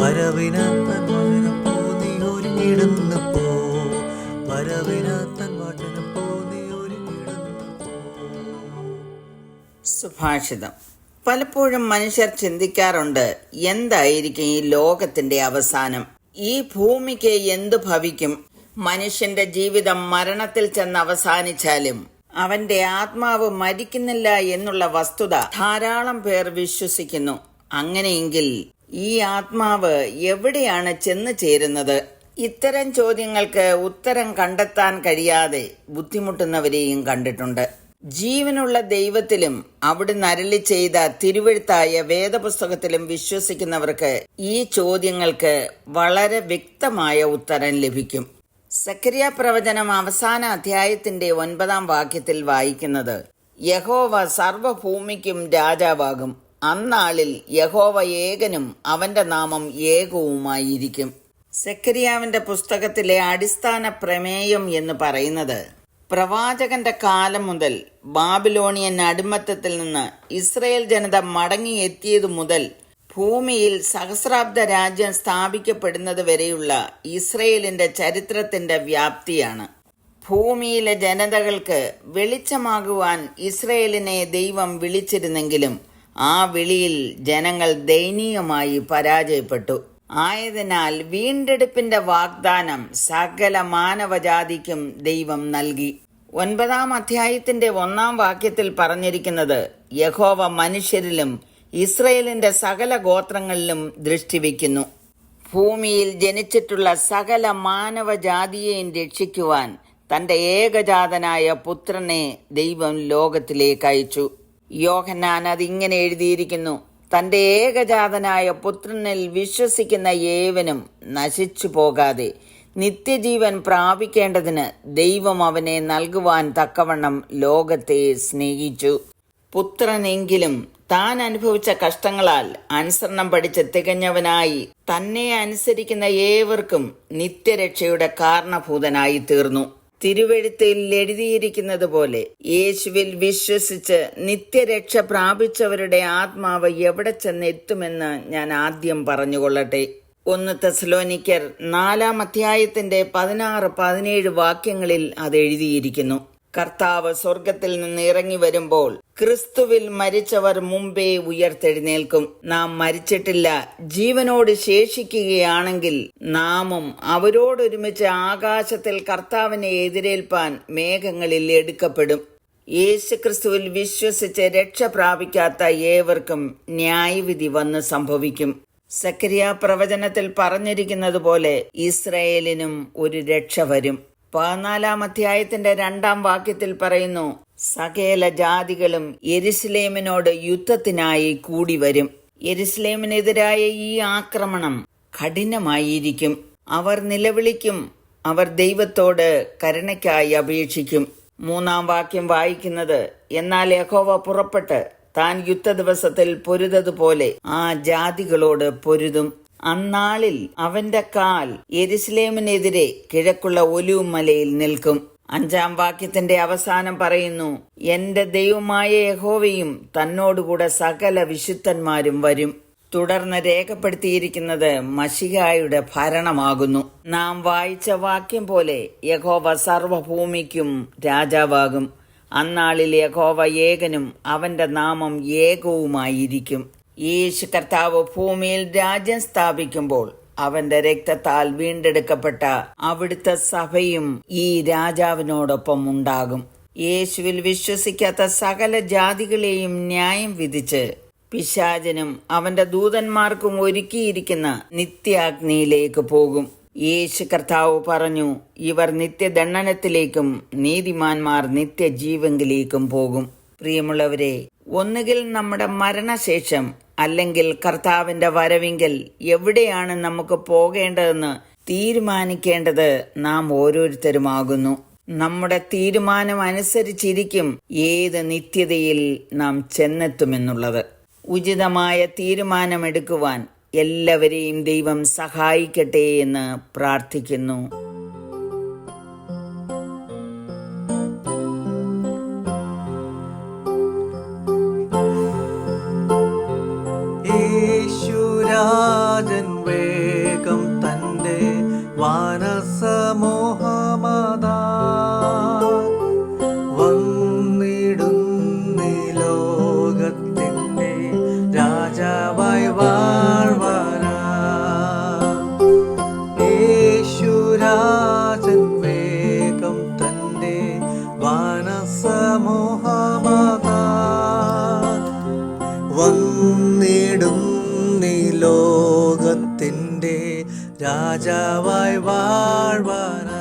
വരവിനാത്തൻ വചനം പോ. പോന്നി ഒരുങ്ങിടുന്നു പോ. വരവിനാത്തൻ വചനം പോ. പോന്നി ഒരുങ്ങിടുന്നു സുഭാഷിതം. പലപ്പോഴും മനുഷ്യർ ചിന്തിക്കാറുണ്ട് എന്തായിരിക്കും ഈ ലോകത്തിന്റെ അവസാനം? ഈ ഭൂമിക്ക് എന്തു ഭവിക്കും? മനുഷ്യന്റെ ജീവിതം മരണത്തിൽ ചെന്ന് അവസാനിച്ചാലും അവന്റെ ആത്മാവ് മരിക്കുന്നില്ല എന്നുള്ള വസ്തുത ധാരാളം പേർ വിശ്വസിക്കുന്നു. അങ്ങനെയെങ്കിൽ ഈ ആത്മാവ് എവിടെയാണ് ചെന്ന് ചേരുന്നത്? ഇത്തരം ചോദ്യങ്ങൾക്ക് ഉത്തരം കണ്ടെത്താൻ കഴിയാതെ ബുദ്ധിമുട്ടുന്നവരെയും കണ്ടിട്ടുണ്ട്. ജീവനുള്ള ദൈവത്തിലും അവിടുന്ന് അരളി ചെയ്ത തിരുവഴുത്തായ വേദപുസ്തകത്തിലും വിശ്വസിക്കുന്നവർക്ക് ഈ ചോദ്യങ്ങൾക്ക് വളരെ വ്യക്തമായ ഉത്തരം ലഭിക്കും. സക്രിയ പ്രവചനം അവസാന അധ്യായത്തിന്റെ ഒൻപതാം വാക്യത്തിൽ വായിക്കുന്നത് യഹോവ സർവഭൂമിക്കും രാജാവാകും. അന്നാളിൽ യഹോവ ഏകനും അവന്റെ നാമം ഏകവുമായിരിക്കും. സെക്കരിയാവിന്റെ പുസ്തകത്തിലെ അടിസ്ഥാന പ്രമേയം എന്ന് പറയുന്നത് പ്രവാചകന്റെ കാലം മുതൽ ബാബിലോണിയൻ അടിമത്തത്തിൽ നിന്ന് ഇസ്രയേൽ ജനത മടങ്ങിയെത്തിയതു മുതൽ ഭൂമിയിൽ സഹസ്രാബ്ദ രാജ്യം സ്ഥാപിക്കപ്പെടുന്നത് വരെയുള്ള ഇസ്രയേലിന്റെ ചരിത്രത്തിന്റെ വ്യാപ്തിയാണ്. ഭൂമിയിലെ ജനതകൾക്ക് വെളിച്ചമാകുവാൻ ഇസ്രയേലിനെ ദൈവം വിളിച്ചിരുന്നെങ്കിലും ആ വിളിയിൽ ജനങ്ങൾ ദയനീയമായി പരാജയപ്പെട്ടു. ആയതിനാൽ വീണ്ടെടുപ്പിന്റെ വാഗ്ദാനം സകല മാനവജാതിക്കും ദൈവം നൽകി. ഒൻപതാം അധ്യായത്തിന്റെ ഒന്നാം വാക്യത്തിൽ പറഞ്ഞിരിക്കുന്നത് യഹോവ മനുഷ്യരിലും ഇസ്രയേലിന്റെ സകല ഗോത്രങ്ങളിലും ദൃഷ്ടിവെക്കുന്നു ഭൂമിയിൽ ജനിച്ചിട്ടുള്ള സകല മാനവജാതിയെയും രക്ഷിക്കുവാൻ തന്റെ ഏകജാതനായ പുത്രനെ ദൈവം ലോകത്തിലേക്ക് അയച്ചു. യോഹന്നാൻ അതിങ്ങനെ എഴുതിയിരിക്കുന്നു തന്റെ ഏകജാതനായ പുത്രനിൽ വിശ്വസിക്കുന്ന ഏവനും നശിച്ചു പോകാതെ നിത്യജീവൻ പ്രാപിക്കേണ്ടതിന് ദൈവം അവനെ നൽകുവാൻ തക്കവണ്ണം ലോകത്തെ സ്നേഹിച്ചു. പുത്രനെങ്കിലും താൻ അനുഭവിച്ച കഷ്ടങ്ങളാൽ അനുസരണം പഠിച്ച് തികഞ്ഞവനായി തന്നെ അനുസരിക്കുന്ന ഏവർക്കും നിത്യരക്ഷയുടെ കാരണഭൂതനായി തീർന്നു. തിരുവെഴുത്തിൽ എഴുതിയിരിക്കുന്നത് പോലെ യേശുവിൽ വിശ്വസിച്ച് നിത്യരക്ഷ പ്രാപിച്ചവരുടെ ആത്മാവ് എവിടെ ചെന്നെത്തുമെന്ന് ഞാൻ ആദ്യം പറഞ്ഞുകൊള്ളട്ടെ. ഒന്ന് തെസലോനിക്കർ നാലാം അധ്യായത്തിന്റെ പതിനാറ് പതിനേഴ് വാക്യങ്ങളിൽ അത് എഴുതിയിരിക്കുന്നു. കർത്താവ് സ്വർഗത്തിൽ നിന്ന് ഇറങ്ങി വരുമ്പോൾ ക്രിസ്തുവിൽ മരിച്ചവർ മുമ്പേ ഉയർത്തെഴുന്നേൽക്കും. നാം മരിച്ചിട്ടില്ല ജീവനോട് ശേഷിക്കുകയാണെങ്കിൽ നാമും അവരോടൊരുമിച്ച് ആകാശത്തിൽ കർത്താവിനെ എതിരേൽപ്പാൻ മേഘങ്ങളിൽ എടുക്കപ്പെടും. യേശുക്രിസ്തുവിൽ വിശ്വസിച്ച് രക്ഷ പ്രാപിക്കാത്ത ഏവർക്കും ന്യായവിധി വന്ന് സംഭവിക്കും. സക്രിയ പ്രവചനത്തിൽ പറഞ്ഞിരിക്കുന്നത് പോലെ ഇസ്രയേലിനും ഒരു രക്ഷ വരും. പതിനാലാം അധ്യായത്തിന്റെ രണ്ടാം വാക്യത്തിൽ പറയുന്നു സകേല ജാതികളും എരുസലേമിനോട് യുദ്ധത്തിനായി കൂടി വരും എരുസലേമിനെതിരായ ഈ ആക്രമണം കഠിനമായിരിക്കും. അവർ നിലവിളിക്കും അവർ ദൈവത്തോട് കരുണയ്ക്കായി അപേക്ഷിക്കും. മൂന്നാം വാക്യം വായിക്കുന്നത് എന്നാൽ യഹോവ പുറപ്പെട്ട് താൻ യുദ്ധ ദിവസത്തിൽ പൊരുതതുപോലെ ആ ജാതികളോട് പൊരുതും. അന്നാളിൽ അവന്റെ കാൽ യെരുസലേമിനെതിരെ കിഴക്കുള്ള ഒലിവുമലയിൽ നിൽക്കും. അഞ്ചാം വാക്യത്തിന്റെ അവസാനം പറയുന്നു എന്റെ ദൈവമായ യഹോവയും തന്നോടുകൂടെ സകല വിശുദ്ധന്മാരും വരും. തുടർന്ന് രേഖപ്പെടുത്തിയിരിക്കുന്നത് മഷികായുടെ ഭരണമാകുന്നു. നാം വായിച്ച വാക്യം പോലെ യഹോവ സർവഭൂമിക്കും രാജാവാകും. അന്നാളിൽ യഹോവ ഏകനും അവന്റെ നാമം ഏകവുമായിരിക്കും. യേശു കർത്താവ് ഭൂമിയിൽ രാജ്യം സ്ഥാപിക്കുമ്പോൾ അവന്റെ രക്തത്താൽ വീണ്ടെടുക്കപ്പെട്ട അവിടുത്തെ സഭയും ഈ രാജാവിനോടൊപ്പം ഉണ്ടാകും. യേശുവിൽ വിശ്വസിക്കാത്ത സകല ജാതികളെയും ന്യായം വിധിച്ച് പിശാചനും അവന്റെ ദൂതന്മാർക്കും ഒരുക്കിയിരിക്കുന്ന നിത്യാഗ്നിയിലേക്ക് പോകും. യേശു കർത്താവ് പറഞ്ഞു ഇവർ നിത്യദണ്ഡനത്തിലേക്കും നീതിമാന്മാർ നിത്യജീവങ്കിലേക്കും പോകും. പ്രിയമുള്ളവരെ ഒന്നുകിൽ നമ്മുടെ മരണശേഷം അല്ലെങ്കിൽ കർത്താവിന്റെ വരവിങ്കൽ എവിടെയാണ് നമുക്ക് പോകേണ്ടതെന്ന് തീരുമാനിക്കേണ്ടത് നാം ഓരോരുത്തരുമാകുന്നു. നമ്മുടെ തീരുമാനം അനുസരിച്ചിരിക്കും ഏത് നിത്യതയിൽ നാം ചെന്നെത്തുമെന്നുള്ളത്. ഉചിതമായ തീരുമാനമെടുക്കുവാൻ എല്ലാവരെയും ദൈവം സഹായിക്കട്ടെ എന്ന് പ്രാർത്ഥിക്കുന്നു. വാനസമോഹമതാ വന്നിടുന്നി ലോകത്തിന്റെ രാജാവായി വാഴ്വരാ. യേശുരാജൻ വേഗം തന്റെ വാനസമോഹമതാ രാജാവായി വാഴ്വാനാ